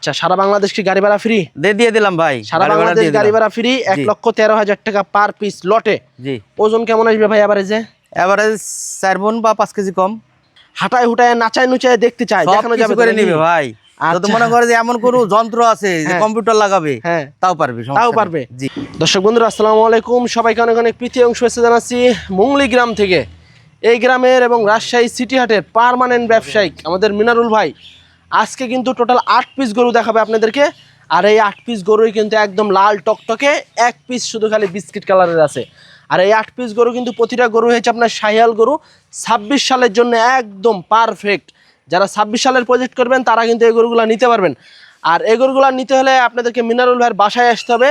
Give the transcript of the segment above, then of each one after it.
আচ্ছা সারা বাংলাদেশ কি গাড়ি ভাড়া ফ্রি দিয়ে দিয়ে দিলাম ভাই। সারা বাংলাদেশ গাড়ি ভাড়া ফ্রি এক লক্ষ তেরো হাজার টাকা পার পিস লটে জি। ওজন কেমন আসবে ভাই যে এবারে চার বোন বা পাঁচ কেজি কম। হাঁটায় হুটায় নাচায় নুচায় দেখতে সব দেখানো যাবে করে? নিবে ভাই। আচ্ছা। মনে করে যে এমন কোনো যন্ত্র আছে যে হ্যাঁ। কম্পিউটার লাগাবে হ্যাঁ। তাও পারবে তাও পারবে। জি। দর্শক বন্ধুরা আসসালামু আলাইকুম। সবাইকে অনেক অনেক প্রীতি এবং শুভেচ্ছা জানাচ্ছি মুংলি গ্রাম থেকে। এই গ্রামের এবং রাজশাহী সিটি হাটের পার্মানেন্ট ব্যবসায়িক আমাদের মিনারুল ভাই আজকে কিন্তু টোটাল আট পিস গরু দেখাবে আপনাদেরকে। আর এই আট পিস গরুই কিন্তু একদম লাল টকটকে এক পিস শুধু খালি বিস্কিট কালারের আছে। আর এই আট পিস গরু কিন্তু প্রতিটা গরু হয়েছে আপনার শাহিয়াল গরু ছাব্বিশ সালের জন্য একদম পারফেক্ট যারা ছাব্বিশ সালের প্রজেক্ট করবেন তারা কিন্তু এই গরুগুলো নিতে পারবেন। আর এই গরুগুলো নিতে হলে আপনাদেরকে মিনারুল ভাইয়ের বাসায় আসতে হবে।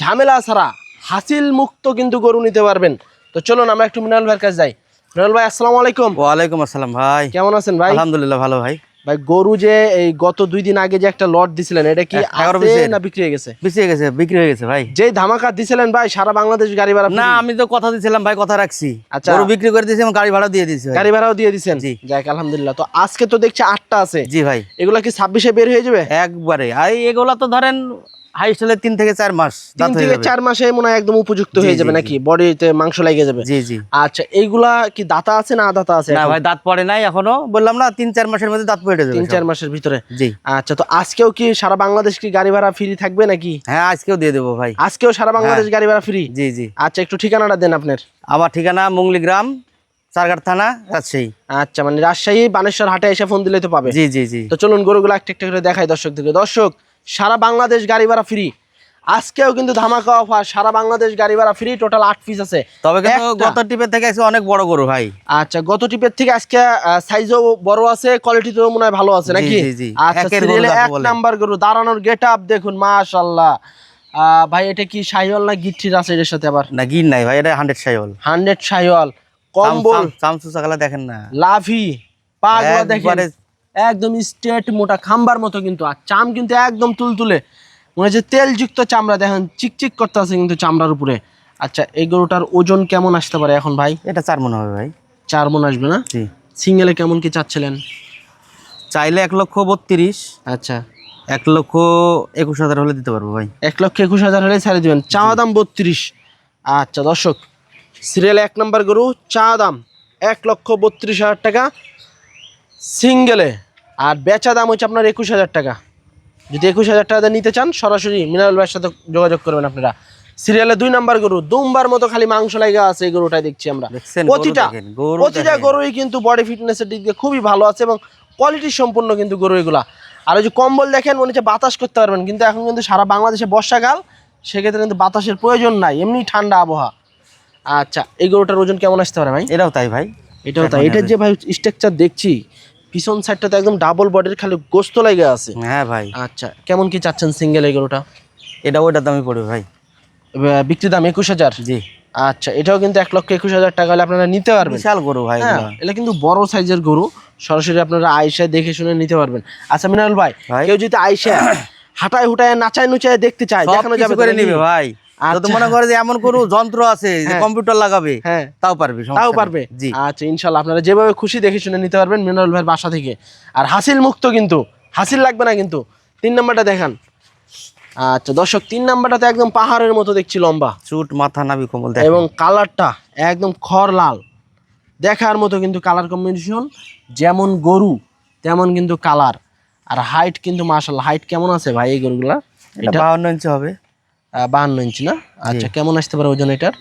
ঝামেলা ছাড়া হাসিল মুক্ত কিন্তু গরু নিতে পারবেন। তো চলুন আমরা একটু মিনারুল ভাইয়ের কাছে যাই। মিনারুল ভাই আসসালামু আলাইকুম। ওয়ালাইকুম আসসালাম ভাই। কেমন আছেন ভাই? আলহামদুলিল্লাহ ভালো ভাই। ভাই গরু যে এই গত দুই দিন আগে যে একটা লট দিছিলেন এটা কি আছে না বিক্রি হয়ে গেছে? বেঁচে গেছে বিক্রি হয়ে গেছে ভাই। যেই ধামাকা দিছিলেন ভাই সারা বাংলাদেশ গাড়ি ভাড়া না আমি তো কথা দিয়েছিলাম ভাই কথা রাখছি। আচ্ছা। গরু বিক্রি করে দিয়েছি গাড়ি ভাড়া দিয়ে দিয়েছি গাড়ি ভাড়াও দিয়ে দিয়েছেন জি। যাক আলহামদুলিল্লাহ। তো আজকে তো দেখছি আটটা আছে। জি ভাই। এগুলা কি ছাব্বিশে বের হয়ে যাবে? একবারে। আর এগুলা তো ধরেন হাই স্টাইলে তিন থেকে চার মাস তিন থেকে চার মাসে মনে হয় একদম উপযুক্ত হয়ে যাবে নাকি? বডিতে মাংস লেগে যাবে। জি জি। আচ্ছা এইগুলা কি দাতা আছে না দাতা আছে না ভাই দাঁত পড়ে নাই এখনও। বললাম না তিন চার মাসের মধ্যে দাঁত পড়ে যাবে। তিন চার মাসের ভিতরে। জি। আচ্ছা তো আজকেও কি সারা বাংলাদেশ কি গাড়ি ভাড়া ফ্রি থাকবে নাকি? হ্যাঁ আজকেও দিয়ে দেবো ভাই। আজকেও সারা বাংলাদেশ গাড়ি ভাড়া ফ্রি জি জি। আচ্ছা একটু ঠিকানাটা দেন আপনার। আমার ঠিকানা মুংলি গ্রাম চারঘাট থানা রাজশাহী। আচ্ছা মানে রাজশাহী বানেশ্বর হাটে এসে ফোন দিলে তো পাবে। জি জি জি। তো চলুন গরুগুলো একটা একটা করে দেখাই দর্শকদেরকে। দর্শক সারা বাংলাদেশ গাড়ি ভাড়া ফ্রি আজকেও কিন্তু ধামাকা অফার সারা বাংলাদেশ গাড়ি ভাড়া ফ্রি টোটাল আট পিস আছে। তবে গত টিপের থেকে আছে অনেক বড় গরু ভাই। আচ্ছা গত টিপের থেকে আজকে সাইজও বড় আছে কোয়ালিটিতেও মনে হয় ভালো আছে নাকি। আচ্ছা এক নাম্বার গরু দাঁড়ানোর গেট আপ দেখুন মাশাল্লাহ। ভাই এটা কি শাহিওয়াল না গিট্টির আছে এর সাথে আবার? না গির নাই ভাই এটা হান্ড্রেড সাইল হান্ড্রেড শাহিওয়াল কম্বল। চামচু চাকালা দেখেন না। লাভি পা গুলো দেখেন একদম স্ট্রেট মোটা খাম্বার মতো কিন্তু আর চাম কিন্তু একদম তুলতুলে। মনে হচ্ছে তেলযুক্ত চামড়া দেখেন চিকচিক করতে আছে কিন্তু চামড়ার উপরে। আচ্ছা এই গরুটার ওজন কেমন আসতে পারে এখন ভাই? এটা চার মনে হবে ভাই। চার মন আসবে না? জি। সিঙ্গেলে কেমন কি চাচ্ছিলেন? চাইলে এক লক্ষ বত্রিশ। আচ্ছা। এক লক্ষ একুশ হাজার হলে দিতে পারব ভাই। এক লক্ষ একুশ হাজার হলে ছাড়ে দিবেন। চাওয়া দাম বত্রিশ। আচ্ছা দর্শক সিরিয়াল এক নম্বর গরু চা দাম এক লক্ষ বত্রিশ হাজার টাকা। সিঙ্গেলে। আর বেচা দাম হচ্ছে আপনার একুশ হাজার টাকা। যদি একুশ হাজার টাকা দিয়ে নিতে চান সরাসরি মিনারেল ভাইয়ের সাথে যোগাযোগ করবেন আপনারা। সিরিয়ালে দুই নাম্বার গরু দুমবার মতো খালি মাংস লাগা আছে এই গরুটাই দেখছি আমরা। প্রতিটা প্রতিটা গরুই কিন্তু বডি ফিটনেসের দিক দিয়ে খুবই ভালো আছে এবং কোয়ালিটি সম্পূর্ণ কিন্তু গরু এগুলা। আর ওই যে কম্বল দেখেন মনে হচ্ছে বাতাস করতে পারবেন কিন্তু এখন কিন্তু সারা বাংলাদেশে বর্ষাকাল সেক্ষেত্রে কিন্তু বাতাসের প্রয়োজন নাই এমনি ঠান্ডা আবহাওয়া। আচ্ছা এই গরুটার ওজন কেমন আসতে পারে ভাই? এটাও তাই ভাই। এটাও তাই এটার যে ভাই স্ট্রাকচার দেখছি পিছন সাইডটা তো একদম ডাবল বডির খালি গোস্ত লাগে আছে। হ্যাঁ ভাই। আচ্ছা কেমন কি চাচ্ছেন সিঙ্গেল এই গরুটা এটা ওইটার দামই পড়বে ভাই। বিক্রি দাম একুশ হাজার? জি। আচ্ছা এটাও কিন্তু এক লক্ষ একুশ হাজার টাকা হলে আপনারা নিতে পারবেন। বিশাল গরু ভাই হ্যাঁ। এটা কিন্তু বড় সাইজের গরু সরাসরি আপনারা আইসা দেখে শুনে নিতে পারবেন। আচ্ছা মিনাল ভাই। কেউ যদি আইসা হাঁটায় হুটায় নাচায় নুচায় দেখতে চায় দেখানো যাবে করে? নিবে ভাই। তো আচ্ছা। মনে করে যে এমন কোনো যন্ত্র আছে যে হ্যাঁ। কম্পিউটার লাগাবে হ্যাঁ। তাও পারবে তাও পারবে। জি। আচ্ছা ইনশাল্লাহ। আপনারা যেভাবে খুশি দেখে শুনে নিতে পারবেন মিনারুল ভাইয়ের বাসা থেকে। আর হাসিল মুক্ত কিন্তু হাসিল লাগবে না কিন্তু। তিন নাম্বারটা দেখান। আচ্ছা দর্শক তিন নাম্বারটা একদম পাহাড়ের মতো দেখছি লম্বা। চুট মাথা নাবি কমল এবং কালারটা একদম খড় লাল। দেখার মতো কিন্তু কালার কম্বিনেশন যেমন গরু তেমন কিন্তু কালার। আর হাইট কিন্তু মাশাল্লাহ হাইট কেমন আছে ভাই এই গরুগুলা এটা ইঞ্চি হবে। বাহান্ন ইঞ্চি না? আচ্ছা কেমন আসতে পারে ওজন এটার?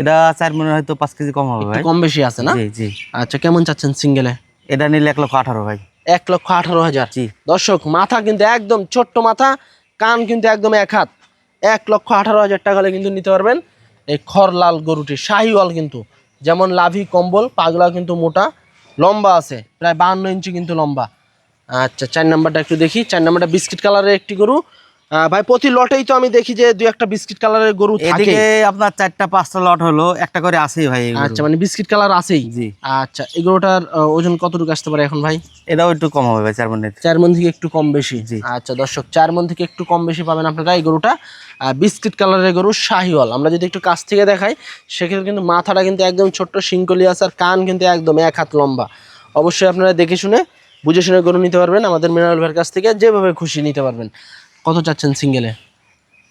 এটা চার মনে হয়তো পাঁচ কেজি কম হবে ভাই। কম বেশি আছে না? জি জি। আচ্ছা কেমন চাচ্ছেন সিঙ্গেলে? এটা নিলে এক লক্ষ আঠারো ভাই। এক লক্ষ আঠারো হাজার। জি। দর্শক মাথা কিন্তু একদম ছোট্ট মাথা কান কিন্তু একদম এক হাত। এক লক্ষ আঠারো হাজার টাকা হলে কিন্তু নিতে পারবেন। এই খড় লাল গরুটি শাহিওয়াল কিন্তু। যেমন লাভি কম্বল পাগলা কিন্তু মোটা লম্বা আছে প্রায় বাহান্ন ইঞ্চি কিন্তু লম্বা। আচ্ছা চার নাম্বারটা একটু দেখি। চার নাম্বারটা বিস্কিট কালারের একটি গরু। ভাই প্রতি লটেই তো আমি দেখি যে দুই একটা বিস্কিট কালারের গরু থাকে। এদিকে আপনার চারটা পাঁচটা লট হলো একটা করে আছেই ভাই আচ্ছা মানে বিস্কিট কালার আছেই? জি। আচ্ছা এই গরুটার ওজন কতটুকু আসতে পারে এখন ভাই? এটাও একটু কম হবে ভাই চার মনের চার মন থেকে একটু কম বেশি? জি। আচ্ছা দর্শক চার মন থেকে একটু কম বেশি পাবেন আপনারা এই গরুটা। বিস্কিট কালারের গরু শাহিওয়াল। আমরা যদি একটু কাছ থেকে দেখাই সেক্ষেত্রে কিন্তু মাথাটা কিন্তু একদম ছোট্ট শিঙ্কলি আছে আর কান কিন্তু একদম এক হাত লম্বা। অবশ্যই আপনারা দেখে শুনে বুঝে শুনে গরু নিতে পারবেন। আমাদের মিনারেল ভাইয়ের কাছ থেকে যেভাবে খুশি নিতে পারবেন। কত চাচ্ছেন সিঙ্গেলে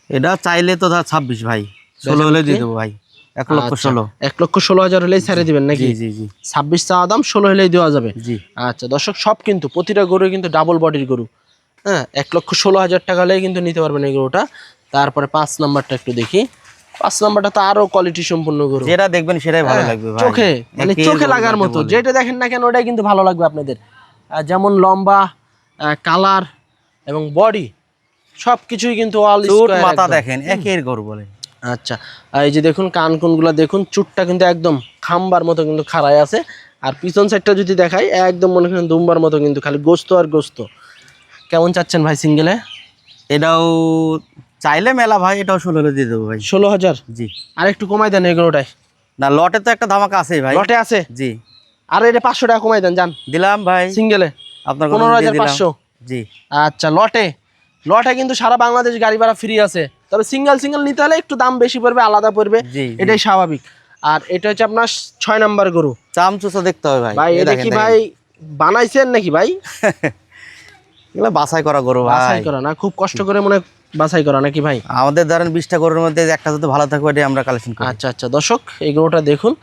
এটা চাইলে তো ধর ছাব্বিশ ভাই ষোলো হলে দিয়ে দেবো ভাই এক লক্ষ ষোলো। এক লক্ষ ষোলো হাজার হলেই ছেড়ে দিবেন নাকি? জি জি জি। ছাব্বিশ চাওয়া দাম ষোলো হলেই দেওয়া যাবে? জি। আচ্ছা দর্শক সব কিন্তু প্রতিটা গরু কিন্তু ডাবল বডির গরু। হ্যাঁ এক লক্ষ ষোলো হাজার টাকা হলেই কিন্তু নিতে পারবেন এই গরুটা। তারপরে পাঁচ নাম্বারটা একটু দেখি। পাঁচ নাম্বারটা তো আরও কোয়ালিটি সম্পূর্ণ গরু। যেটা দেখবেন সেটাই ভালো হ্যাঁ, লাগবে চোখে মানে চোখে লাগার মতো। যেটা দেখেন না কেন ওটাই কিন্তু ভালো লাগবে আপনাদের। যেমন লম্বা কালার এবং বডি সব কিছুই কিন্তু চুট মাথা দেখেন একের গরু বলে। আচ্ছা এই যে দেখুন কান কোনগুলা দেখুন চুটটা কিন্তু একদম খাম্বার মতো কিন্তু খাড়ায় আছে। আর পিছন সাইডটা যদি দেখাই একদম মনে করেন দুম্বার মতো কিন্তু খালি গোস্ত আর গোস্ত। কেমন চাচ্ছেন ভাই সিঙ্গেলে? এটাও চাইলে মেলা ভাই এটাও ষোলো হলে দিয়ে দেবো ভাই। ষোলো হাজার? জি। আর একটু কমাই দেন এগুলোটাই। না লটে তো একটা ধামাকা আছে ভাই। লটে আছে? জি। আর এটা পাঁচশো টাকা কমাই দেন যান। দিলাম ভাই। সিঙ্গেলে। আপনার পনেরো হাজার। পাঁচশো। জি। আচ্ছা লটে। লটে কিন্তু সারা বাংলাদেশ গাড়ি ভাড়া ফ্রি আছে। তবে সিঙ্গেল সিঙ্গেল নিতে হলে একটু দাম বেশি পড়বে আলাদা পড়বে। এটাই স্বাভাবিক। আর এটা হচ্ছে আপনার ছয় নাম্বার গরু। চাম চুষা দেখতে হবে ভাই। ভাই এটা কি ভাই বানাইছেন নাকি ভাই? এগুলো বাছাই করা গরু বাছাই করা না? খুব কষ্ট করে মনে হয় বাছাই করা নাকি ভাই? আমাদের ধরেন বিশটা গরুর মধ্যে একটা যদি ভালো থাকবে এটাই আমরা কালেকশন করি। আচ্ছা আচ্ছা। দর্শক এই গরুটা দেখুন।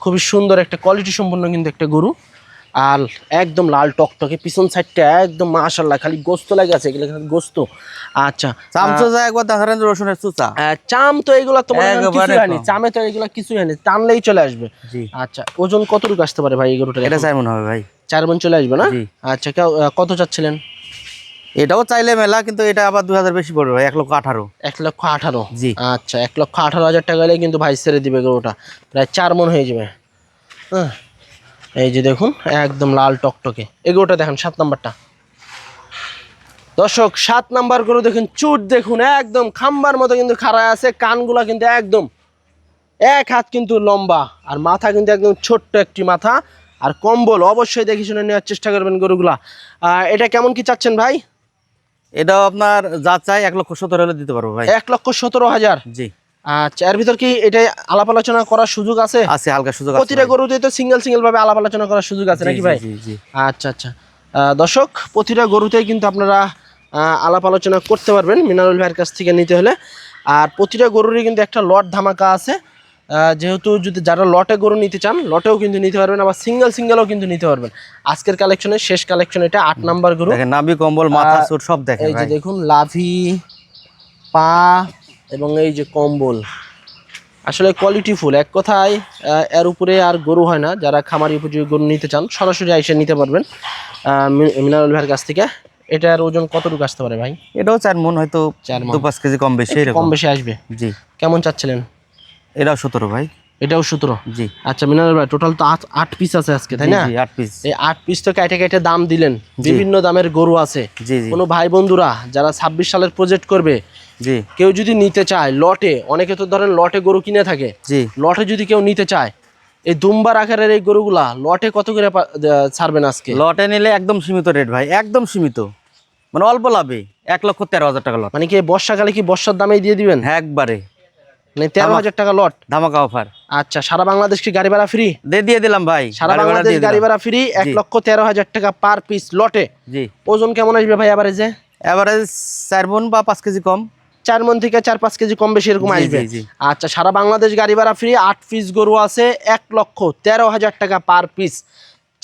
খুবই সুন্দর একটা কোয়ালিটি সম্পন্ন কিন্তু একটা গরু। আর একদম লাল টকটকে পিছন সাইডটা একদম মাশাল্লাহ খালি গোস্ত লাগে আছে এগুলো খালি গোস্ত। আচ্ছা চাম চুষা একবার ধরেন রসুনের চুচা। চাম তো এগুলো তো করেন হয়নি চামে তো এগুলো কিছুই হয়নি টানলেই চলে আসবে। জি। আচ্ছা ওজন কতটুকু আসতে পারে ভাই এই গরুটা এটা চাই মনে হবে ভাই। চার মন চলে আসবে না? আচ্ছা কত চাচ্ছিলেন? এটাও চাইলে মেলা কিন্তু এটা আবার দুই হাজার বেশি পড়বে এক লক্ষ আঠারো। এক লক্ষ আঠারো? জি। আচ্ছা এক লক্ষ আঠারো হাজার টাকা হলে কিন্তু ভাই ছেড়ে দিবে গরুটা প্রায় চার মন হয়ে যাবে। হ্যাঁ এই যে দেখুন একদম লাল টকটকে। এই গরুটা দেখেন সাত নাম্বারটা। দর্শক সাত নাম্বার গরু দেখুন চুট দেখুন একদম খাম্বার মতো কিন্তু খাড়া আছে কানগুলা কিন্তু একদম এক হাত কিন্তু লম্বা আর মাথা কিন্তু একদম ছোট্ট একটি মাথা আর কম্বল অবশ্যই দেখে শুনে নেওয়ার চেষ্টা করবেন গরুগুলা। এটা কেমন কি চাচ্ছেন ভাই? এটাও আপনার যা চাই এক লক্ষ সতেরো হলে দিতে পারব ভাই। এক লক্ষ সতেরো হাজার। জি। আচ্ছা এর ভিতর কি এটা আলাপ আলোচনা করার সুযোগ আছে? আছে হালকা সুযোগ আছে প্রতিটা। গরুতে তো সিঙ্গেল সিঙ্গেল ভাবে আলাপ আলোচনা করার সুযোগ আছে নাকি ভাই? আচ্ছা আচ্ছা। দর্শক প্রতিটা গরুতেই কিন্তু আপনারা আলাপ আলোচনা করতে পারবেন মিনারুল ভাইয়ের কাছ থেকে নিতে হলে। আর প্রতিটা গরুরই কিন্তু একটা লট ধামাকা আছে। যেহেতু যদি যারা লটে গরু নিতে চান লটেও কিন্তু নিতে পারবেন আবার সিঙ্গেল সিঙ্গেলও কিন্তু নিতে পারবেন। আজকের কালেকশনের শেষ কালেকশন এটা আট নাম্বার গরু। নাভি কম্বল মাথা সুট সব দেখেন এই যে দেখুন লাভি পা এবং এই যে কম্বল আসলে কোয়ালিটি ফুল। এক কথায় এর উপরে আর গরু হয় না। যারা খামারি উপযোগী গরু নিতে চান সরাসরি আইসে নিতে পারবেন। মিনারেল ভাইয়ের কাছ থেকে। এটার ওজন কতটুকু আসতে পারে ভাই? এটাও চার মন হয়তো চার মন। দু পাঁচ কেজি কম বেশি কম বেশি আসবে? জি। কেমন চাচ্ছিলেন? এটাও সতেরো ভাই। এটাও সতেরো? জি। আচ্ছা মিনারুল ভাই টোটাল তো আট আট পিস আছে আজকে তাই না? আট পিস এই আট পিস তো কেটে কেটে দাম দিলেন। বিভিন্ন দামের গরু আছে। জি জি। কোনো ভাই বন্ধুরা যারা ছাব্বিশ সালের প্রজেক্ট করবে জি। কেউ যদি নিতে চায় লটে অনেকে তো ধরেন লটে গরু কিনে থাকে জি। লটে যদি কেউ নিতে চায় এই দুম্বার আকারের এই গরুগুলা লটে কত করে ছাড়বেন আজকে? লটে নিলে একদম সীমিত রেট ভাই একদম সীমিত। মানে অল্প লাভে এক লক্ষ তেরো হাজার টাকা লট। মানে কি বর্ষাকালে কি বর্ষার দামেই দিয়ে দিবেন? একবারে। মানে তেরো হাজার টাকা লট ধামাকা অফার আচ্ছা সারা বাংলাদেশ কি গাড়ি ভাড়া ফ্রি দিয়ে দিয়ে দিলাম ভাই সারা গাড়ি ভাড়া বাংলাদেশ গাড়ি ভাড়া ফ্রি এক লক্ষ তেরো হাজার টাকা পার পিস লটে জি। ওজন কেমন আসবে ভাই চার মন বা পাঁচ কেজি কম। চার মন থেকে চার পাঁচ কেজি কম বেশি এরকম আসবে। আচ্ছা সারা বাংলাদেশ গাড়ি ভাড়া ফ্রি আট পিস গরু আছে এক লক্ষ তেরো হাজার টাকা পার পিস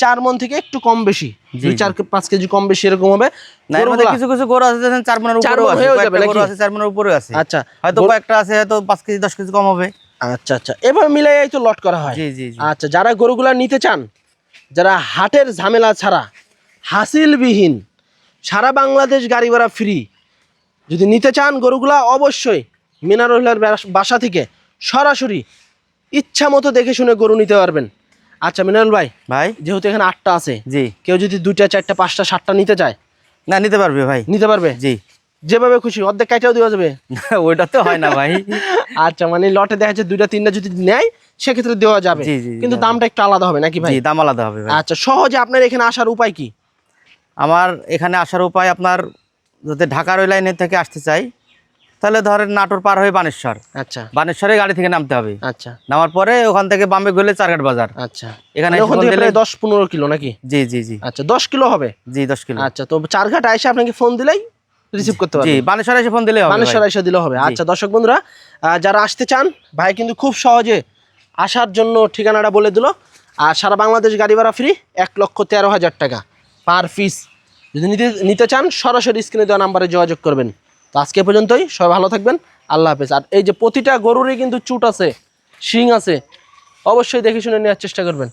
চার মন থেকে একটু কম বেশি দুই চার পাঁচ কেজি কম বেশি এরকম হবে। কিছু কিছু গরু আছে চার মনের চার উপরেও আছে গরু চার মনের উপরেও আছে। আচ্ছা হয়তো কয়েকটা আছে হয়তো পাঁচ কেজি দশ কেজি কম হবে। আচ্ছা আচ্ছা এভাবে মিলাই তো লট করা হয়। জি জি জি। আচ্ছা যারা গরুগুলা নিতে চান যারা হাটের ঝামেলা ছাড়া হাসিলবিহীন সারা বাংলাদেশ গাড়ি ভাড়া ফ্রি যদি নিতে চান গরুগুলা অবশ্যই মিনারুল্লার বাসা থেকে সরাসরি ইচ্ছা মতো দেখে শুনে গরু নিতে পারবেন। আচ্ছা মিনারুল ভাই ভাই? যেহেতু এখানে আটটা আছে জি। কেউ যদি দুইটা চারটা পাঁচটা সাতটা নিতে চায় না নিতে পারবে ভাই। নিতে পারবে? জি। যেভাবে খুশি অর্ধেক কাইটাও দেওয়া যাবে। ওইটা তো হয় না ভাই। আচ্ছা মানে লটে দেখা যাচ্ছে দুইটা তিনটা যদি নেয় সেক্ষেত্রে দেওয়া যাবে। কিন্তু দামটা একটু আলাদা হবে নাকি ভাই? দাম আলাদা হবে আচ্ছা সহজে আপনার এখানে আসার উপায় কি? আমার এখানে আসার উপায় আপনার যাতে ঢাকার ওই লাইনের থেকে আসতে চাই তাহলে ধরেন নাটোর পার হয়ে বানেশ্বর। আচ্ছা। বানেশ্বরে গাড়ি থেকে নামতে হবে। আচ্ছা। নামার পরে ওখান থেকে বামে গেলে চারঘাট বাজার। আচ্ছা। এখানে দশ পনেরো কিলো নাকি? জি জি জি। আচ্ছা দশ কিলো হবে? জি দশ কিলো। আচ্ছা তো চারঘাট আইসে আপনাকে ফোন দিলেই রিসিভ করতে জি পারবেন বানেশ্বরে এসে ফোন দিলে হবে মানেশ্বর ভাই। এসে দিলে হবে। আচ্ছা দর্শক বন্ধুরা যারা আসতে চান ভাই কিন্তু খুব সহজে আসার জন্য ঠিকানাটা বলে দিল। আর সারা বাংলাদেশ গাড়ি ভাড়া ফ্রি এক লক্ষ তেরো হাজার টাকা। পার পিস যদি নিতে নিতে চান সরাসরি স্ক্রিনে দেওয়া নাম্বারে যোগাযোগ করবেন। তো আজকে পর্যন্তই, সবাই ভালো থাকবেন, আল্লাহ হাফেজ। আর এই যে প্রতিটা গরুরই কিন্তু চুট আছে, শিং আছে, অবশ্যই দেখে শুনে নেওয়ার চেষ্টা করবেন।